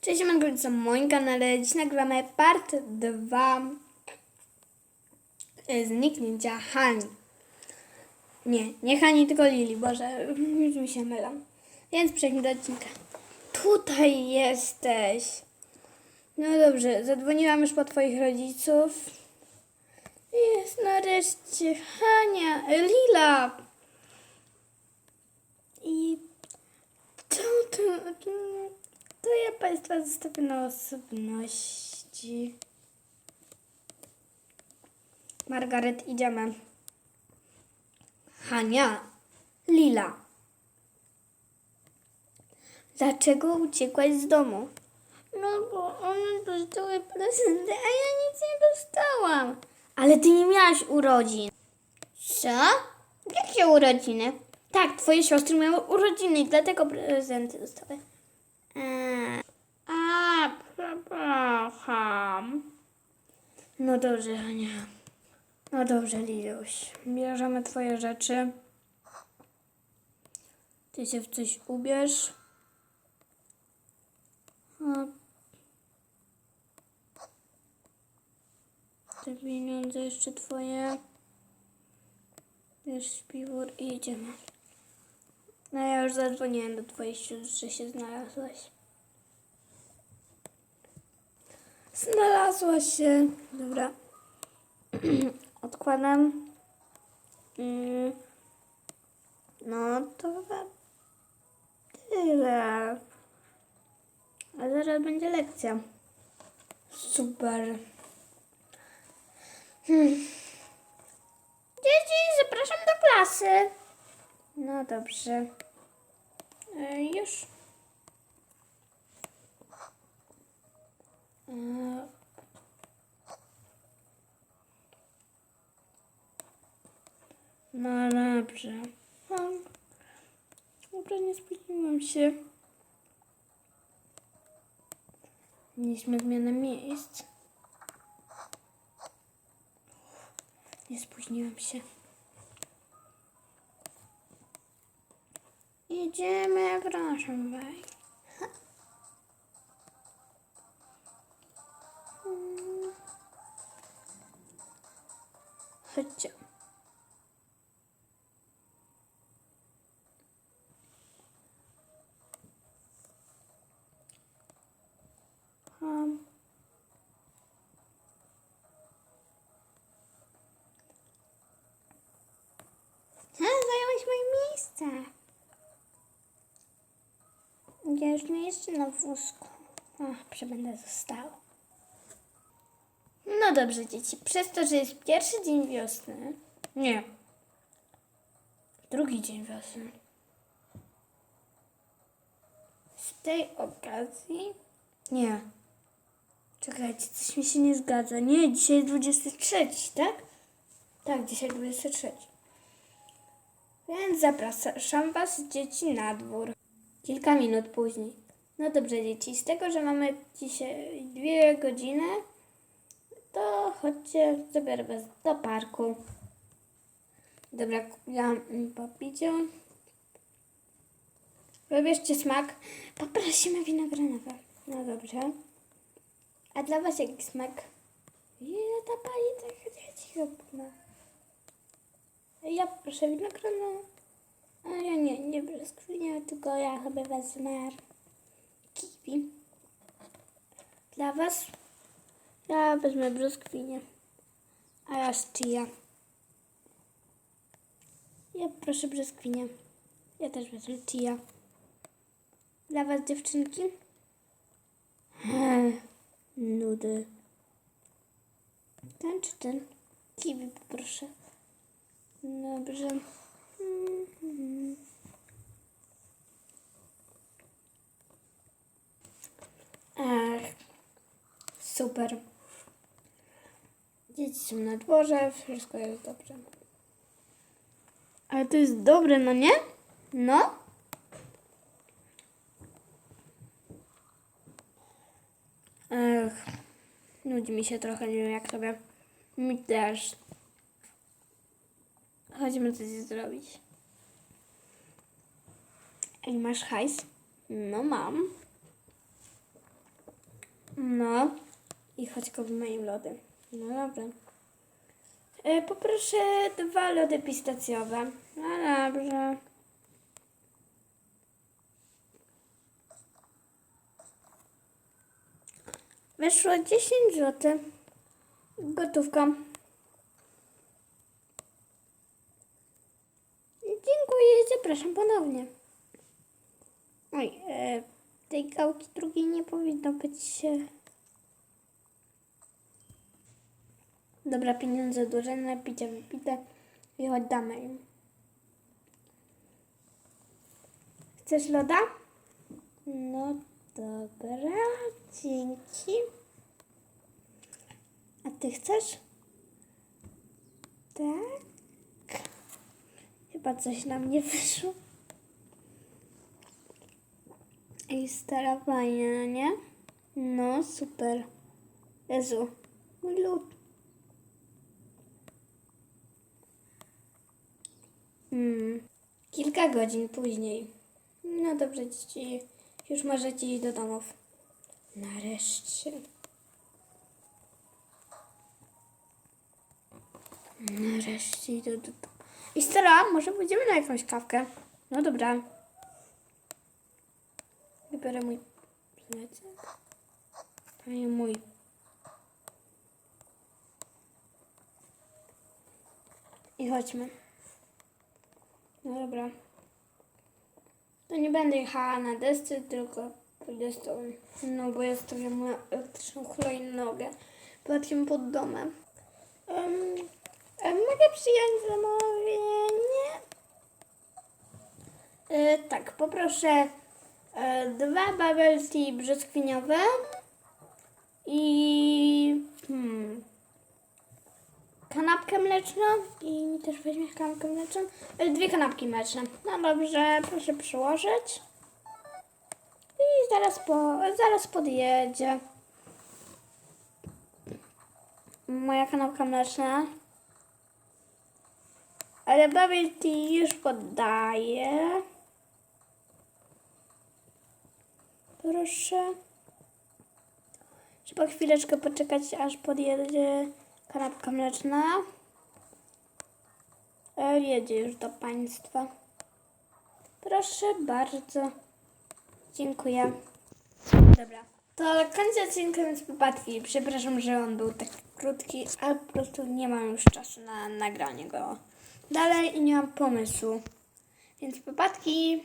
Cześć, mam na moim kanale. Dziś nagramy part 2 zniknięcia Hani. Nie, nie Hani, tylko Lili. Boże, już mi się mylą. Więc przejdźmy do odcinka. Tutaj jesteś. No dobrze, zadzwoniłam już po twoich rodziców. Jest nareszcie Hania, Lila. I to, to, ja Państwa zostawię na osobności. Margaret, idziemy. Hania, Lila. Dlaczego uciekłaś z domu? No bo one dostały prezenty, a ja nic nie dostałam. Ale ty nie miałaś urodzin. Co? Jakie urodziny? Tak, twoje siostry miały urodziny dlatego prezenty dostały. A, przepraszam. No dobrze, Ania. No dobrze, Liluś. Bierzemy twoje rzeczy. Ty się w coś ubierz. Te pieniądze jeszcze twoje. Bierz śpiwór i jedziemy. No ja już zadzwoniłem do twojej sióstr, że się znalazłaś. Znalazłaś się. Dobra. Odkładam. Mm. No to chyba tyle. A zaraz będzie lekcja. Super. Hmm. Dzieci, zapraszam do klasy. No dobrze. E, już. E, no dobrze. Dobra, nie spóźniłam się. Mieliśmy zmianę miejsc. Nie spóźniłam się. Idziemy, proszę baj. Chodźcie. Um. Ha, zająłeś moje miejsce. Ja już nie jeszcze na wózku. Ach, przebędę zostało. No dobrze, dzieci. Przez to, że jest pierwszy dzień wiosny. Nie. Drugi dzień wiosny. Z tej okazji. Nie. Czekajcie, coś mi się nie zgadza. Nie, dzisiaj jest 23, tak? Tak, dzisiaj 23. Więc zapraszam Was, dzieci, na dwór. Kilka minut później. No dobrze, dzieci, z tego, że mamy dzisiaj dwie godziny, to chodźcie, zabiorę Was do parku. Dobra, kupiłam popicie. Wybierzcie smak. Poprosimy winogronowe. No dobrze. A dla Was jaki smak? Ile ta pani tak dzieci? Ja proszę winogronowe. A ja nie, nie brzoskwinia, tylko ja chyba wezmę kiwi. Dla Was ja wezmę brzoskwinię, a ja z chia. Ja proszę brzoskwinię. Ja też wezmę chia. Dla Was dziewczynki? Nudy. Ten czy ten? Kiwi poproszę. Dobrze. Ach, super. Dzieci są na dworze, wszystko jest dobrze. Ale to jest dobre, no nie? No. Ech, nudzi mi się trochę, nie wiem jak sobie. Mi też. Chodźmy coś zrobić. Ej, masz hajs? No mam. No. I chodź kup moim lody. No dobra. E, poproszę dwa lody pistacjowe. No dobrze. Wyszło 10 zł. Gotówka. Dziękuję, zapraszam ponownie. Oj, e, tej gałki drugiej nie powinno być. Dobra, pieniądze duże, napicie wypite i oddamy im. Chcesz loda? No dobra, dzięki. A ty chcesz? Tak. Chyba coś nam nie wyszło. I stara fajna, nie? No, super. Jezu, mój lód. Hmm. Kilka godzin później. No dobrze, dzieci. Już możecie iść do domów. Nareszcie. Nareszcie idę do domu. I stara, może pójdziemy na jakąś kawkę? No dobra. Wybiorę mój plecak. To nie mój. I chodźmy. No dobra. To nie będę jechała na desce, tylko pójdę z tobą. No bo ja stawiam moją elektryczną hulajnogę przypadkiem pod domem. Um, mogę przyjąć zamówienie? E, tak, poproszę dwa bubble tea brzoskwiniowe i hmm, kanapkę mleczną i też weźmiesz kanapkę mleczną. E, Dwie kanapki mleczne. No dobrze, proszę przyłożyć. I zaraz, po, zaraz podjedzie. Moja kanapka mleczna. Ale bubble tea już poddaję. Proszę. Trzeba chwileczkę poczekać, aż podjedzie kanapka mleczna. Jedzie już do Państwa. Proszę bardzo. Dziękuję. Dobra. To kończę odcinka z wypadki. Przepraszam, że on był taki krótki, ale po prostu nie mam już czasu na nagranie go dalej i nie mam pomysłu. Więc wypadki.